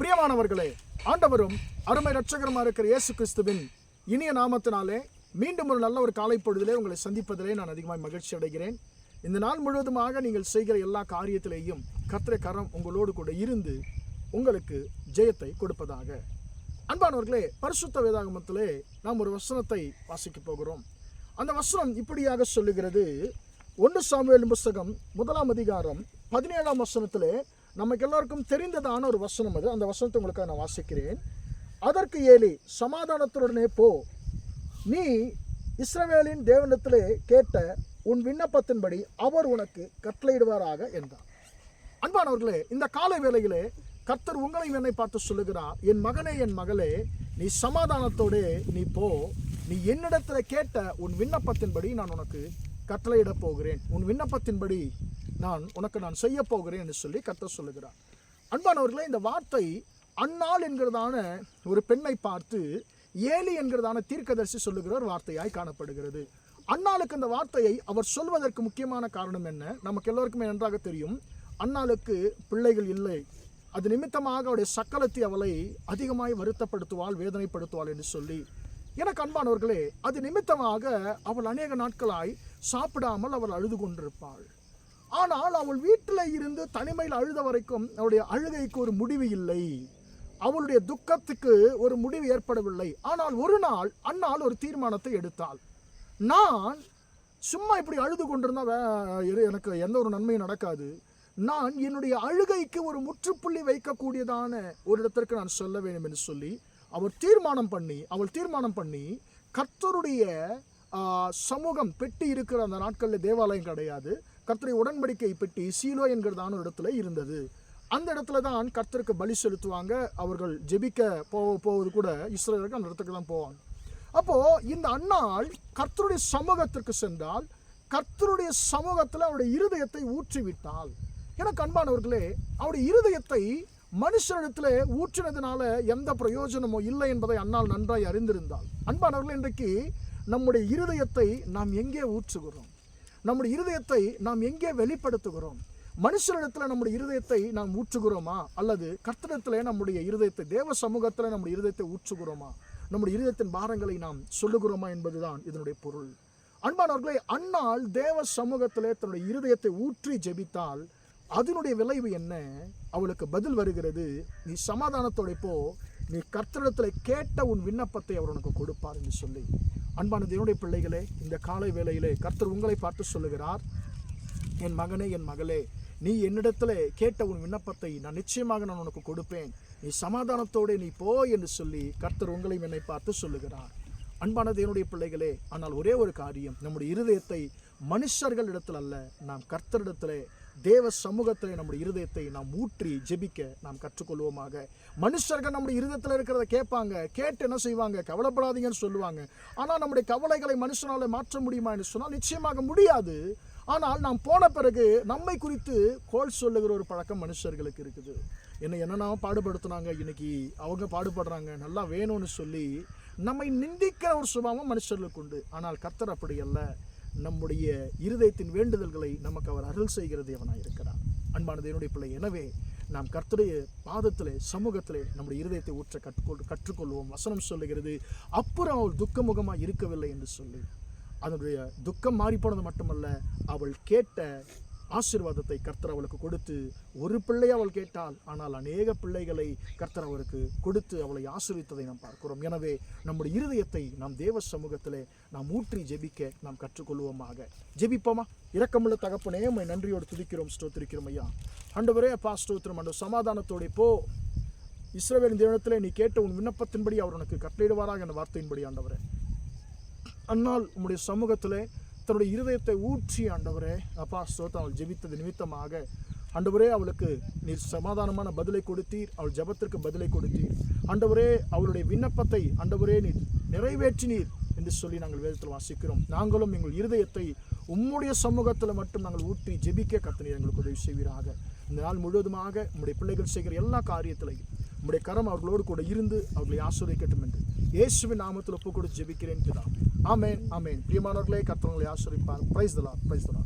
பிரியமானவர்களே ஆண்டவரும் அருமை ரட்சகரமாக இருக்கிற இயேசு கிறிஸ்துவின் இனிய நாமத்தினாலே மீண்டும் ஒரு நல்ல ஒரு காலை பொழுதிலே உங்களை சந்திப்பதிலே நான் அதிகமாக மகிழ்ச்சி அடைகிறேன். இந்த நாள் முழுவதுமாக நீங்கள் செய்கிற எல்லா காரியத்திலேயும் கத்திரை கரம் உங்களோடு கூட இருந்து உங்களுக்கு ஜெயத்தை கொடுப்பதாக. அன்பானவர்களே பரிசுத்த வேதாகமத்திலே நாம் ஒரு வசனத்தை வாசிக்க போகிறோம். அந்த வசனம் இப்படியாக சொல்லுகிறது. ஒன்று சாமுவேல் புஸ்தகம் முதலாம் அதிகாரம் பதினேழாம் வசனத்திலே நமக்கு எல்லாருக்கும் தெரிந்ததான ஒரு வசனம் அது. அந்த வசனத்தை உங்களுக்காக நான் வாசிக்கிறேன். அதற்கு ஏலி சமாதானத்துடனே போ. நீ இஸ்ரவேலின் தேவனத்திலே கேட்ட உன் விண்ணப்பத்தின்படி அவர் உனக்கு கட்டளையிடுவாராக என்றார். அன்பானவர்களே இந்த காலை வேளையிலே கர்த்தர் உங்களையும் என்னை பார்த்து சொல்லுகிறார் என் மகனே என் மகளே நீ சமாதானத்தோடே நீ போ. நீ என்னிடத்தில் கேட்ட உன் விண்ணப்பத்தின்படி நான் உனக்கு கட்டளையிடப் போகிறேன். உன் விண்ணப்பத்தின்படி நான் உனக்கு நான் செய்ய போகிறேன் என்று சொல்லி கத்த சொல்லுகிறார். அன்பானவர்களே இந்த வார்த்தை அன்னாள் என்கிறதான ஒரு பெண்ணை பார்த்து ஏலி என்கிறதான தீர்க்கதரிசி சொல்லுகிற ஒரு வார்த்தையாய் காணப்படுகிறது. அன்னாளுக்கு இந்த வார்த்தையை அவர் சொல்வதற்கு முக்கியமான காரணம் என்ன? நமக்கு எல்லோருக்குமே நன்றாக தெரியும். அன்னாளுக்கு பிள்ளைகள் இல்லை. அது நிமித்தமாக அவருடைய சக்கலத்தை அவளை அதிகமாய் வருத்தப்படுத்துவாள் வேதனைப்படுத்துவாள் என்று சொல்லி. எனக்கு அன்பானவர்களே அது நிமித்தமாக அவள் அநேக நாட்களாய் சாப்பிடாமல் அவள் அழுது கொண்டிருப்பாள். ஆனால் அவள் வீட்டில் இருந்து தனிமையில் அழுத வரைக்கும் அவளுடைய அழுகைக்கு ஒரு முடிவு இல்லை. அவளுடைய துக்கத்துக்கு ஒரு முடிவு ஏற்படவில்லை. ஆனால் ஒரு நாள் அன்னால் ஒரு தீர்மானத்தை எடுத்தாள். நான் சும்மா இப்படி அழுது கொண்டிருந்தா எனக்கு எந்த ஒரு நன்மையும் நடக்காது. நான் என்னுடைய அழுகைக்கு ஒரு முற்றுப்புள்ளி வைக்கக்கூடியதான ஒரு இடத்திற்கு நான் சொல்ல வேண்டும் என்று சொல்லி அவர் தீர்மானம் பண்ணி அவள் தீர்மானம் பண்ணி கர்த்தருடைய சமூகம் பெட்டி இருக்கிற அந்த நாட்களில் தேவாலயம் கிடையாது. கர்த்தருடைய உடன்படிக்கை பெட்டி சீலோ என்கிறதான ஒரு இடத்துல இருந்தது. அந்த இடத்துல தான் கர்த்தருக்கு பலி செலுத்துவாங்க. அவர்கள் ஜெபிக்க போக போவது கூட இஸ்ரேலுக்கு அந்த இடத்துக்கு தான் போவாங்க. அப்போது இந்த அன்னாள் கர்த்தருடைய சமூகத்திற்கு சென்றால் கர்த்தருடைய சமூகத்தில் அவருடைய இருதயத்தை ஊற்றிவிட்டால் எனக்கு அன்பானவர்களே அவருடைய இருதயத்தை மனுஷனிடத்தில் ஊற்றினதுனால எந்த பிரயோஜனமோ இல்லை என்பதை அன்னாள் நன்றாய் அறிந்திருந்தாள். அன்பானவர்கள் இன்றைக்கு நம்முடைய இருதயத்தை நாம் எங்கே ஊற்றுகிறோம்? நம்முடைய இருதயத்தை நாம் எங்கே வெளிப்படுத்துகிறோம்? மனுஷனிடத்தில் நம்முடைய இருதயத்தை நாம் ஊற்றுகிறோமா? அல்லது கர்த்தனத்தில் நம்முடைய இருதயத்தை தேவ சமூகத்தில் நம்முடைய இருதயத்தை ஊற்றுகிறோமா? நம்முடைய இருதயத்தின் பாரங்களை நாம் சொல்லுகிறோமா என்பதுதான் இதனுடைய பொருள். அன்பானவர்களே அன்னால் தேவ சமூகத்தில் தன்னுடைய இருதயத்தை ஊற்றி ஜெபித்தால் அதனுடைய விளைவு என்ன? அவளுக்கு பதில் வருகிறது நீ சமாதானத்தோட போ. நீ கர்த்தரிடத்தில் கேட்ட உன் விண்ணப்பத்தை அவர் உனக்கு கொடுப்பார் என்று சொல்லி. அன்பான தேவனுடைய பிள்ளைகளே இந்த காலை வேளையிலே கர்த்தர் உங்களை பார்த்து சொல்லுகிறார் என் மகனே என் மகளே நீ என்னிடத்துல கேட்ட உன் விண்ணப்பத்தை நான் நிச்சயமாக நான் உனக்கு கொடுப்பேன். நீ சமாதானத்தோடு நீ போ என்று சொல்லி கர்த்தர் உங்களையும் என்னை பார்த்து சொல்லுகிறார். அன்பான தேவனுடைய பிள்ளைகளே ஆனால் ஒரே ஒரு காரியம் நம்முடைய இருதயத்தை மனுஷர்கள் இடத்தில் அல்ல நாம் கர்த்தரிடத்திலே தேவ சமூகத்தில் நம்முடைய இருதயத்தை நாம் ஊற்றி ஜெபிக்க நாம் கற்றுக்கொள்வோமாக. மனுஷர்கள் நம்முடைய இருதயத்தில் இருக்கிறத கேட்பாங்க. கேட்டு என்ன செய்வாங்க? கவலைப்படாதீங்கன்னு சொல்லுவாங்க. ஆனால் நம்முடைய கவலைகளை மனுஷனால் மாற்ற முடியுமா என்று சொன்னால் நிச்சயமாக முடியாது. ஆனால் நாம் போன பிறகு நம்மை குறித்து கோல் சொல்லுகிற ஒரு பழக்கம் மனுஷர்களுக்கு இருக்குது. என்ன என்னென்ன பாடுபடுத்துனாங்க. இன்னைக்கு அவங்க பாடுபடுறாங்க. நல்லா வேணும்னு சொல்லி நம்மை நிந்திக்கிற ஒரு சுபாவம் மனுஷர்களுக்கு உண்டு. ஆனால் கர்த்தர் அப்படி அல்ல. நம்முடைய இருதயத்தின் வேண்டுதல்களை நமக்கு அவர் அருள் செய்கிற தேவனாக இருக்கிறார். அன்பான தேவனுடைய பிள்ளை எனவே நாம் கர்த்தருடைய பாதத்திலே சமூகத்திலே நம்முடைய இருதயத்தை ஊற்ற கற்றுக்கொள் கற்றுக்கொள்வோம். வசனம் சொல்லுகிறது அப்புறம் அவள் துக்கமுகமாக இருக்கவில்லை என்று சொல்லி. அதனுடைய துக்கம் மாறி போனது மட்டுமல்ல அவள் கேட்ட ஆசீர்வாதத்தை கர்த்தர் அவளுக்கு கொடுத்து ஒரு பிள்ளை அவள் கேட்டாள் ஆனால் அநேக பிள்ளைகளை கர்த்தர் அவளுக்கு கொடுத்து அவளை ஆசீர்வித்ததை நாம் பார்க்கிறோம். எனவே நம்முடைய இருதயத்தை நாம் தேவ சமூகத்திலே நாம் ஊற்றி ஜெபிக்க நாம் கற்றுக்கொள்வோமாக. ஜெபிப்போமா? இரக்கமுள்ள தகப்பனே உம்மை நன்றியோடு துதிக்கிறோம் ஸ்தோத்திரிக்கிறோம் ஐயா. ஆண்டவரே அப்பா ஸ்தோத்திரம் ஆண்டு சமாதானத்தோட போ. இஸ்ரவேலின் தேவனத்தில் நீ கேட்ட உன் விண்ணப்பத்தின்படி அவர் உனக்கு கட்டளையிடுவாராக என்ற வார்த்தையின்படி ஆண்டவரே. அன்னால் உம்முடைய சமூகத்திலே தன்னுடைய இருதயத்தை ஊற்றி ஆண்டவரே அப்பா ஸ்தோத்திரம் அவள் ஜெபித்தது நிமித்தமாக ஆண்டவரே அவளுக்கு நீர் சமாதானமான பதிலை கொடுத்தீர். அவள் ஜெபத்திற்கு பதிலை கொடுத்தீர். ஆண்டவரே அவளுடைய விண்ணப்பத்தை ஆண்டவரே நீர் நிறைவேற்றினீர் என்று சொல்லி நாங்கள் வேதத்தில் வாசிக்கிறோம். நாங்களும் எங்கள் இருதயத்தை உம்முடைய சமூகத்தில் மட்டும் நாங்கள் ஊற்றி ஜெபிக்க கத்தனை எங்களுக்கு உதவி செய்வீராக. இந்த நாள் முழுவதுமாக நம்முடைய பிள்ளைகள் செய்கிற எல்லா காரியத்திலையும் உம்முடைய கரம் அவர்களோடு கூட இருந்து அவர்களை ஆசிரியக்கட்டும் என்று. இயேசுவின் நாமத்தில் ஒப்பு கொடுத்து ஜெபிக்கிறேன் பிதா. ஆமேன் ஆமேன். பிரியமானவர்களே கத்தவங்களை ஆசிரிப்பார் பிரைஸ் தலா பிரைஸ் தலா